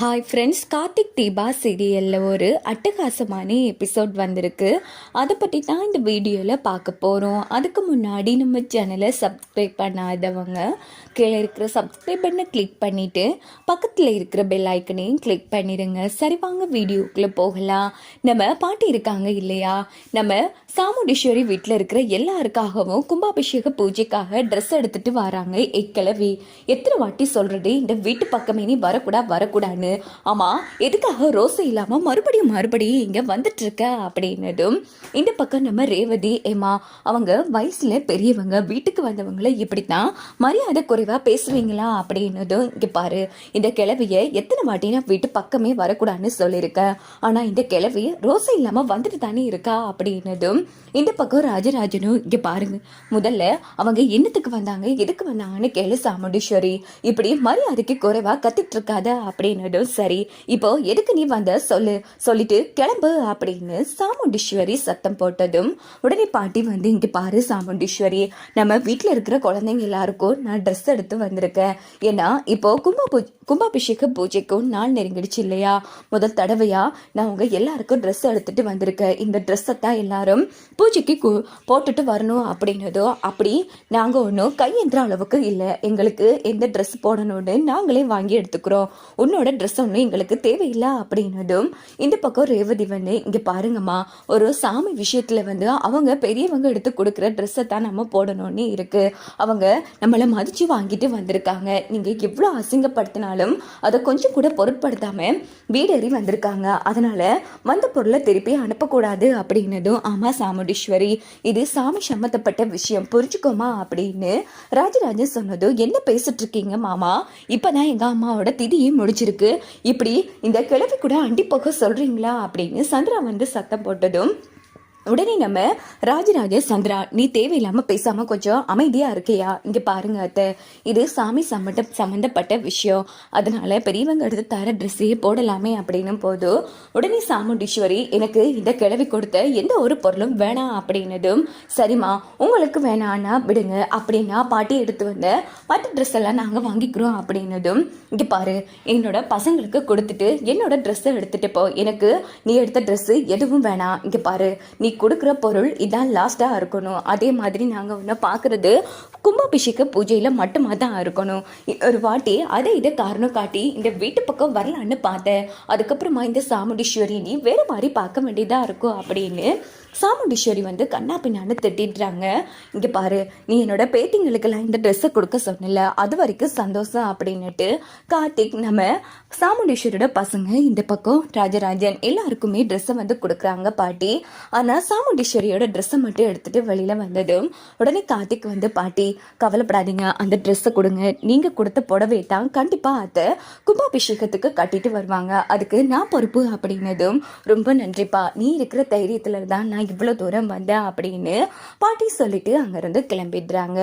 Hi friends Karthik Deepa சீரியலில் ஒரு அட்டகாசமான எபிசோட் வந்திருக்கு. அதை பற்றி தான் இந்த வீடியோவில் பார்க்க போகிறோம் அதுக்கு முன்னாடி நம்ம சேனலை சப்ஸ்கிரைப் பண்ணாதவங்க கீழே இருக்கிற சப்ஸ்கிரைப் பண்ண கிளிக் பண்ணிவிட்டு பக்கத்தில் இருக்கிற பெல் ஐக்கனையும் கிளிக் பண்ணிடுங்க. சரி வாங்க வீடியோக்குள்ளே போகலாம். நம்ம பாட்டி இருக்காங்க இல்லையா? நம்ம சாமுண்டீஸ்வரி வீட்டில் இருக்கிற எல்லாருக்காகவும் கும்பாபிஷேக பூஜைக்காக ட்ரெஸ் எடுத்துகிட்டு வராங்க எக்கிழவி எத்தனை வாட்டி சொல்கிறது இந்த வீட்டு பக்கமே நீ வரக்கூடா வரக்கூடாதுன்னு ஆமாம் எதுக்காக ரோசை இல்லாம மறுபடியும் மறுபடியும் இங்க வந்துட்டுருக்க? அப்படின்னதும் இந்த பக்கம் நம்ம ரேவதி ஏமா அவங்க வயசுல பெரியவங்க வீட்டுக்கு வந்தவங்கள இப்படித்தான் மரியாதை குறைவா பேசுவீங்களா? அப்படின்னதும் இங்க பாரு இந்த கிளவியை எத்தனை வாட்டி நான் வீட்டு பக்கமே வரக்கூடாதுன்னு சொல்லியிருக்கேன் ஆனா இந்த கிழவி ரோசை இல்லாம வந்துட்டு தானே இருக்கா? அப்படின்னதும் இந்த பக்கம் ராஜராஜனும் இங்க பாருங்க முதல்ல அவங்க என்னத்துக்கு வந்தாங்க எதுக்கு வந்தாங்கன்னு கேளு சாமுண்டீஸ்வரி. இப்படி மரியாதைக்கு குறைவா கத்திட்டு இருக்காத அப்படின்னதும் சரி இப்போ எதுக்கு நீ வந்த? சொல்லு. சொல்லிட்டு கிளம்பு அப்படின்னு சாமுண்டீஸ்வரி சத்தம் போட்டதும் உடனே பாட்டி வந்து இங்கே பாரு சாமுண்டீஸ்வரி. நம்ம வீட்டில் இருக்கிற குழந்தைங்க எல்லாருக்கும் நான் ட்ரெஸ் எடுத்து வந்திருக்கேன். ஏன்னா இப்போ கும்ப பூ கும்பாபிஷேக பூஜைக்கும் நாள் நெருங்கிடுச்சு இல்லையா? முதல் தடவையா நான் உங்கள் எல்லாருக்கும் ட்ரெஸ் எடுத்துட்டு வந்திருக்கேன். இந்த ட்ரெஸ்ஸை தான் எல்லாரும் பூஜைக்கு கு- போட்டுட்டு வரணும் அப்படின்னதோ அப்படி நாங்கள் ஒன்றும் கையெந்திர அளவுக்கு இல்லை. எங்களுக்கு எந்த ட்ரெஸ் போடணும்னு நாங்களே வாங்கி எடுத்துக்கிறோம். உன்னோட ட்ரெஸ் ஒன்றும் எங்களுக்கு தேவையில்லை அப்படின்னதும் இந்த பக்கம் ரேவதி வந்து இங்கே பாருங்கம்மா ஒரு சாமி விஷயத்தில் வந்து அவங்க பெரியவங்க எடுத்து கொடுக்குற ட்ரெஸ்ஸை தான் நம்ம போடணும்னு இருக்குது அவங்க நம்மளை மதித்து வாங்கிட்டு வந்திருக்காங்க. நீங்கள் எவ்வளோ அசிங்கப்படுத்தினாலும் அதை கொஞ்சம் கூட பொருட்படுத்தாமல் வீடேறி வந்திருக்காங்க. அதனால் வந்த பொருளை திருப்பி அனுப்பக்கூடாது அப்படின்னதும் ஆமாம் சாமுண்டீஸ்வரி இது சாமி சம்மந்தப்பட்ட விஷயம் புரிஞ்சுக்கோமா அப்படின்னு ராஜராஜன் சொன்னதும் என்ன பேசிட்டு இருக்கீங்க மாமா? இப்பதான் எங்கள் அம்மாவோட திதியும் முடிச்சிருக்கு இப்படி இந்த கிழவி கூட அண்டி போக சொல்றீங்களா அப்படின்னு சந்திரா வந்து சத்தம் போட்டதும் உடனே நம்ம ராஜராஜ சந்திரா நீ தேவையில்லாம பேசாம கொஞ்சம் அமைதியா இருக்கியா? இங்க பாருங்க அத்தை. இது சாமி சம்மந்த சம்மந்தப்பட்ட விஷயம். அதனால பெரியவங்க எடுத்து தர ட்ரெஸ்ஸையே போடலாமே அப்படின்னும் போது உடனே சாமுண்டீஸ்வரி எனக்கு இந்த கிழவி கொடுத்த எந்த ஒரு பொருளும் வேணாம் அப்படின்னதும் சரிம்மா உங்களுக்கு வேணான்னா விடுங்க அப்படின்னா பாட்டி எடுத்து வந்த மற்ற ட்ரெஸ் எல்லாம் நாங்க வாங்கிக்கிறோம் அப்படின்னதும் இங்க பாரு என்னோட பசங்களுக்கு கொடுத்துட்டு என்னோட ட்ரெஸ்ஸை எடுத்துட்டு போ. எனக்கு நீ எடுத்த ட்ரெஸ் எதுவும் வேணாம். இங்க பாரு நீ கொடுக்குற பொருள் இதான் லாஸ்ட்டாக இருக்கணும். அதே மாதிரி நாங்கள் ஒன்று பார்க்குறது கும்பாபிஷேக பூஜையில் மட்டுமா தான் இருக்கணும். ஒரு வாட்டி அதை இதை காரணம் காட்டி இந்த வீட்டு பக்கம் வரலான்னு பார்த்தேன். அதுக்கப்புறமா இந்த சாமுண்டீஸ்வரி நீ வேறு மாதிரி பார்க்க வேண்டியதாக இருக்கும் அப்படின்னு சாமுண்டீஸ்வரி வந்து கண்ணா பின்னான்னு திட்டிடுறாங்க. இங்கே பாரு நீ என்னோட பேத்திங்களுக்கெல்லாம் இந்த ட்ரெஸ்ஸை கொடுக்க சொன்னல அது வரைக்கும் சந்தோஷம் அப்படின்னுட்டு கார்த்திக் நம்ம சாமுண்டீஸ்வரியோட பசங்க இந்த பக்கம் ராஜராஜன் எல்லாருக்குமே ட்ரெஸ்ஸை வந்து கொடுக்குறாங்க பாட்டி. ஆனால் சாமுண்டீஸ்வரியோட ட்ரெஸ்ஸை மட்டும் எடுத்துட்டு வெளியில் வந்ததும் உடனே கார்த்திக் வந்து பாட்டி கவலைப்படாதீங்க. அந்த ட்ரெஸ்ஸை கொடுங்க. நீங்கள் கொடுத்த புடவை தான் கண்டிப்பாக அதை கும்பாபிஷேகத்துக்கு கட்டிட்டு வருவாங்க. அதுக்கு நான் பொறுப்பு அப்படின்னதும் ரொம்ப நன்றிப்பா. நீ இருக்கிற தைரியத்தில் தான் நான் இவ்வளோ தூரம் வந்தேன் அப்படின்னு பாட்டி சொல்லிட்டு அங்கேருந்து கிளம்பிடுறாங்க.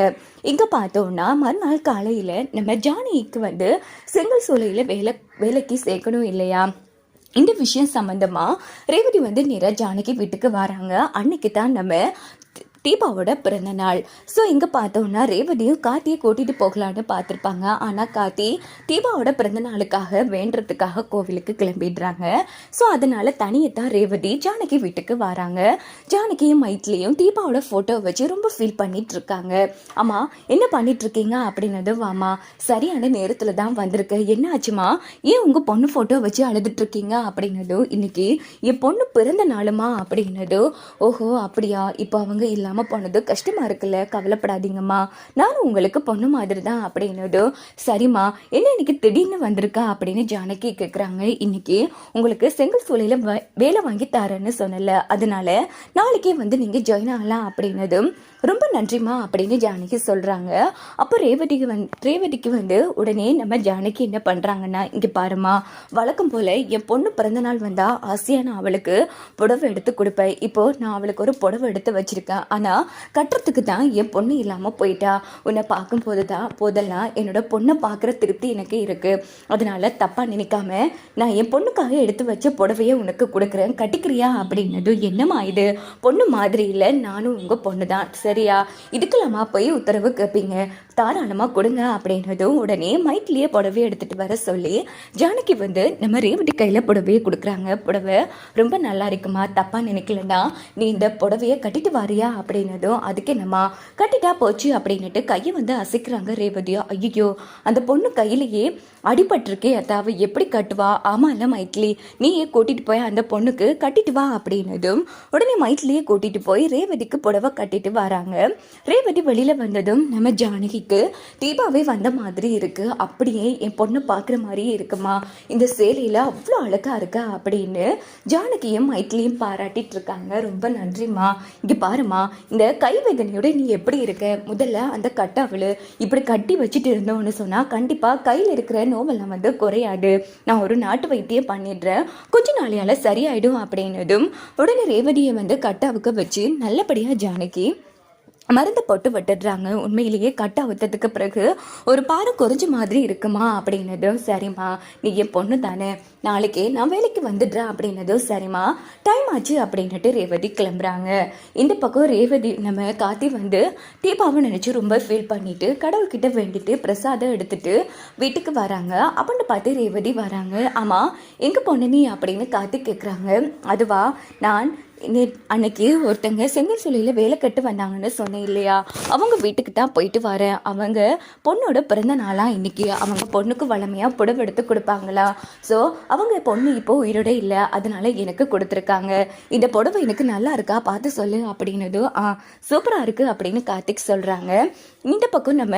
இங்கே பார்த்தோம்னா மறுநாள் காலையில் நம்ம ஜானிக்கு வந்து செங்கல் சூளையில் வேலை வேலைக்கு சேர்க்கணும் இல்லையா? இந்த விஷயம் சம்மந்தமாக ரேவதி வந்து நேரா ஜானகி வீட்டுக்கு வராங்க. அன்னைக்கு தான் நம்ம தீபாவோட பிறந்த நாள். ஸோ இங்கே பார்த்தோம்னா ரேவதியும் கார்த்தியை கூட்டிகிட்டு போகலான்னு பார்த்துருப்பாங்க. ஆனால் கார்த்தி தீபாவோட பிறந்த நாளுக்காக வேண்டுறதுக்காக கோவிலுக்கு கிளம்பிடுறாங்க. ஸோ அதனால் தனியை தான் ரேவதி ஜானகி வீட்டுக்கு வராங்க. ஜானகியும் மைத்லியும் தீபாவோட ஃபோட்டோ வச்சு ரொம்ப ஃபீல் பண்ணிட்டு இருக்காங்க ஆமாம் என்ன பண்ணிட்டு இருக்கீங்க அப்படின்னது வாமா சரியான நேரத்தில் தான் வந்திருக்கு. என்ன ஆச்சுமா ஏன் உங்கள் பொண்ணு ஃபோட்டோ வச்சு அழுதுட்டு இருக்கீங்க அப்படின்னதும் இன்னைக்கு என் பொண்ணு பிறந்த நாளுமா அப்படின்னதும் ஓஹோ அப்படியா? இப்போ அவங்க இல்லாமல் போனது கஷ்டமாக இருக்குல்ல? கவலைப்படாதீங்கம்மா. நானும் உங்களுக்கு பொண்ணு மாதிரி தான் அப்படின்னதோ சரிம்மா என்ன இன்னைக்கு திடீர்னு வந்திருக்கா அப்படின்னு ஜானகி கேட்குறாங்க இன்னைக்கு உங்களுக்கு செங்கல் சூளையில வேலை வாங்கி தரேன்னு சொன்னல அதனால நாளைக்கே வந்து நீங்கள் ஜாயின் ஆகலாம் அப்படின்னதும் ரொம்ப நன்றிம்மா அப்படின்னு ஜானகி சொல்கிறாங்க அப்போ ரேவதிக்கு வந் ரேவதிக்கு வந்து உடனே நம்ம ஜானகி என்ன பண்ணுறாங்கன்னா இங்கே பாருமா வழக்கம் போல் என் பொண்ணு பிறந்தநாள் வந்தால் ஆசையாக நான் அவளுக்கு புடவை எடுத்து கொடுப்பேன். இப்போது நான் அவளுக்கு ஒரு புடவை எடுத்து வச்சிருக்கேன். ஆனால் கட்டுறதுக்கு தான் என் பொண்ணு இல்லாமல் போயிட்டா. உன்னை பார்க்கும்போது தான் போதெல்லாம் என்னோட பொண்ணை பார்க்குற திருப்தி எனக்கு இருக்குது அதனால தப்பாக நினைக்காம நான் என் பொண்ணுக்காக எடுத்து வச்ச புடவையை உனக்கு கொடுக்குறேன். கட்டிக்கிறியா அப்படின்னதும் என்னம்மா இது? பொண்ணு மாதிரி இல்லை நானும் உங்கள் பொண்ணு தான் சரியா? இதுக்கெல்லாமா போய் உத்தரவு கேட்பீங்க தாராளமாக கொடுங்க அப்படின்னதும் உடனே மைட்லேயே புடவையை எடுத்துகிட்டு வர சொல்லி ஜானகி வந்து நம்ம ரேவதி கையில் புடவையை கொடுக்குறாங்க. புடவை ரொம்ப நல்லா இருக்குமா? தப்பாக நினைக்கலன்னா நீ இந்த புடவையை கட்டிட்டு வாரியா அப்படின்னதும் அதுக்கு என்னம்மா கட்டிட்டா போச்சு அப்படின்னுட்டு கையை வந்து அசைக்கிறாங்க ரேவதியோ. ஐயோ அந்த பொண்ணு கையிலேயே அடிபட்டிருக்கே அதாவது எப்படி கட்டுவா? ஆமாம்ல மைத்லி நீயே கூட்டிகிட்டு போய் அந்த பொண்ணுக்கு கட்டிட்டு வா அப்படின்னதும் உடனே மைத்லியே கூட்டிட்டு போய் ரேவதிக்கு புடவை கட்டிட்டு வராங்க. ரேவதி வெளியில் வந்ததும் நம்ம ஜானகிக்கு தீபாவே வந்த மாதிரி இருக்கு. அப்படியே என் பொண்ணு பார்க்குற மாதிரியே இருக்குமா? இந்த சேலையில் அவ்வளோ அழகாக இருக்கா அப்படின்னு ஜானகியும் மைத்லியும் பாராட்டிட்டு இருக்காங்க. ரொம்ப நன்றிம்மா. இங்கே பாருமா இந்த கைவேதனையோட நீ எப்படி இருக்க? முதல்ல அந்த கட்டாவில் இப்படி கட்டி வச்சுட்டு இருந்தோம்னு சொன்னால் கண்டிப்பாக கையில் இருக்கிற நோவெல்லாம் வந்து குறையாது. நான் ஒரு நாட்டு வைத்தியம் பண்ணிடுறேன். கொஞ்ச நாளையால் சரியாயிடும் அப்படின்னதும் உடனே ரேவதியை வந்து கட்டாவுக்கு வச்சு நல்லபடியாக ஜானகி மருந்து போட்டு விட்டுடுறாங்க. உண்மையிலேயே கட் அவுத்ததுக்கு பிறகு ஒரு பாறை குறைஞ்ச மாதிரி இருக்குமா அப்படின்னதும் சரிம்மா. நீ என் பொண்ணு தானே. நாளைக்கே நான் வேலைக்கு வந்துடுறேன் அப்படின்னதும் சரிம்மா. டைம் ஆச்சு அப்படின்னுட்டு ரேவதி கிளம்புறாங்க. இந்த பக்கம் ரேவதி நம்ம காத்தி வந்து தீபாவை நினச்சி ரொம்ப ஃபீல் பண்ணிட்டு கடவுள்கிட்ட வேண்டிட்டு பிரசாதம் எடுத்துட்டு வீட்டுக்கு வராங்க. அப்படின்னு பார்த்து ரேவதி வராங்க. ஆமாம் எங்கே பொண்ணு நீ? அப்படின்னு காத்தி கேட்குறாங்க அதுவா நான் அன்னைக்கு ஒருத்தங்க செங்கல் சூளையில் வேலை கட்டு வந்தாங்கன்னு சொன்னேன் இல்லையா? அவங்க வீட்டுக்கு தான் போயிட்டு வரேன். அவங்க பொண்ணோட பிறந்த நாளாக இன்னைக்கு. அவங்க பொண்ணுக்கு வளமையாக புடவை எடுத்து கொடுப்பாங்களா? ஸோ அவங்க பொண்ணு இப்போ உயிரோட இல்லை. அதனால எனக்கு கொடுத்துருக்காங்க. இந்த புடவை எனக்கு நல்லா இருக்கா? பார்த்து சொல்லு அப்படின்னதும் ஆ சூப்பராக இருக்கு அப்படின்னு கார்த்திக் சொல்கிறாங்க இந்த பக்கம் நம்ம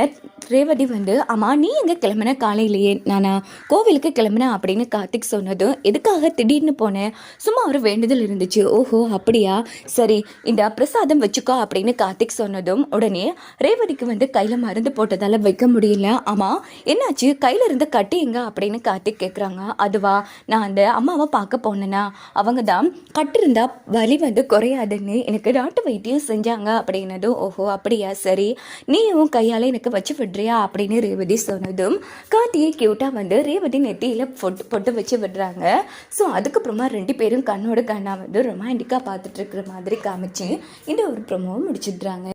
ரேவதி வந்து ஆமா நீ எங்கே கிளம்புன காலையிலேயே? நானா கோவிலுக்கு கிளம்புனேன் அப்படின்னு கார்த்திக் சொன்னதும் எதுக்காக திடீர்னு போனேன் சும்மா ஒரு வேண்டுதல் இருந்துச்சு. ஓஹோ அப்படியா? சரி இந்த பிரசாதம் வச்சுக்கோ அப்படின்னு கார்த்திக் சொன்னதும் உடனே ரேவதிக்கு வந்து கையில் மருந்து போட்டதால் வைக்க முடியல. ஆமாம் என்னாச்சு? கையில் இருந்த கட்டி எங்க? அப்படின்னு கார்த்திக் கேட்குறாங்க அதுவா? நான் அந்த அம்மாவை பார்க்க போனேன்னா அவங்க தான் கட்டிருந்தா வலி வந்து குறையாதுன்னு எனக்கு நாட்டு வைத்தியம் செஞ்சாங்க அப்படின்னதும் ஓஹோ அப்படியா? சரி நீயும் கையால் எனக்கு வச்சு விடுறியா? அப்படின்னு ரேவதி சொன்னதும் கார்த்தியை கியூட்டாக வந்து ரேவதி நெத்தியில் பொட்டு பொட்டு வச்சு விடுறாங்க. ஸோ அதுக்கப்புறமா ரெண்டு பேரும் கண்ணோட கண்ணா வந்து ரொமான்டிக்காக பார்த்துட்டு இருக்கிற மாதிரி காமிச்சு இந்த ஒரு ப்ரொமோவை முடிச்சிடுறாங்க.